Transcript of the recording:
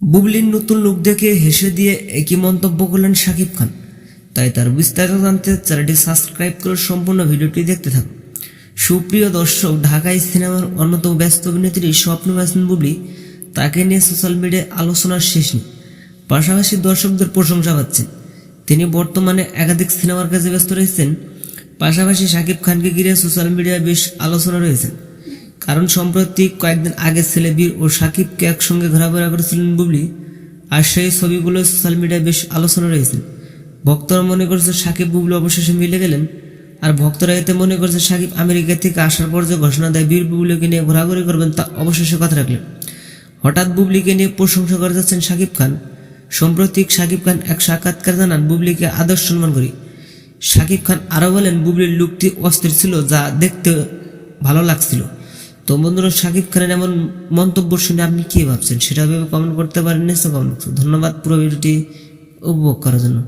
বুবলির নতুন লুক দেখে হেসে দিয়ে একই মন্তব্য করলেন শাকিব খান। তাই তার বিস্তারিত জানতে চ্যানেলটি সাবস্ক্রাইব করে সম্পূর্ণ ভিডিওটি দেখতে থাকুন। সুপ্রিয় দর্শক ঢাকায় সিনেমার অন্যতম ব্যস্ত অভিনেত্রী স্বপ্ন বাসন বুবলি, তাকে নিয়ে সোশ্যাল মিডিয়ায় আলোচনার শেষ নেই। পাশাপাশি দর্শকদের প্রশংসা পাচ্ছেন। তিনি বর্তমানে একাধিক সিনেমার কাজে ব্যস্ত রয়েছেন। পাশাপাশি শাকিব খানকে ঘিরে সোশ্যাল মিডিয়ায় বেশ আলোচনা রয়েছে। কারণ সম্প্রতি কয়েকদিন আগে ছেলে বীর ও সাকিবকে একসঙ্গে ঘোরাফেরা করেছিলেন বুবলি, আর সেই ছবিগুলো সোশ্যাল মিডিয়ায় বেশ আলোচনা রয়েছে। ভক্তরা মনে করছে সাকিব, বুবলি অবশেষে মিলে গেলেন, আর ভক্তরা এতে মনে করছে সাকিব আমেরিকা থেকে আসার পর যে ঘোষণা দেয় বীর বুবলিকে নিয়ে ঘোরাঘুরি করবেন তা অবশেষে কথা রাখলেন। হঠাৎ বুবলিকে নিয়ে প্রশংসা করে যাচ্ছেন সাকিব খান। সম্প্রতি সাকিব খান এক সাক্ষাৎকার জানান, বুবলিকে আদর্শ সম্মান করি। সাকিব খান আরও বলেন, বুবলির লুকটি অস্থির ছিল, যা দেখতে ভালো লাগছিল। তো বন্ধুরা, সাকিব খানের এমন মন্তব্য শুনে আপনি কি ভাবছেন? সেটা ভেবে কমেন্ট করতে পারেন, নিশ্চয় কমেন্ট ধন্যবাদ পুরো ভিডিওটি উপভোগ করার জন্য।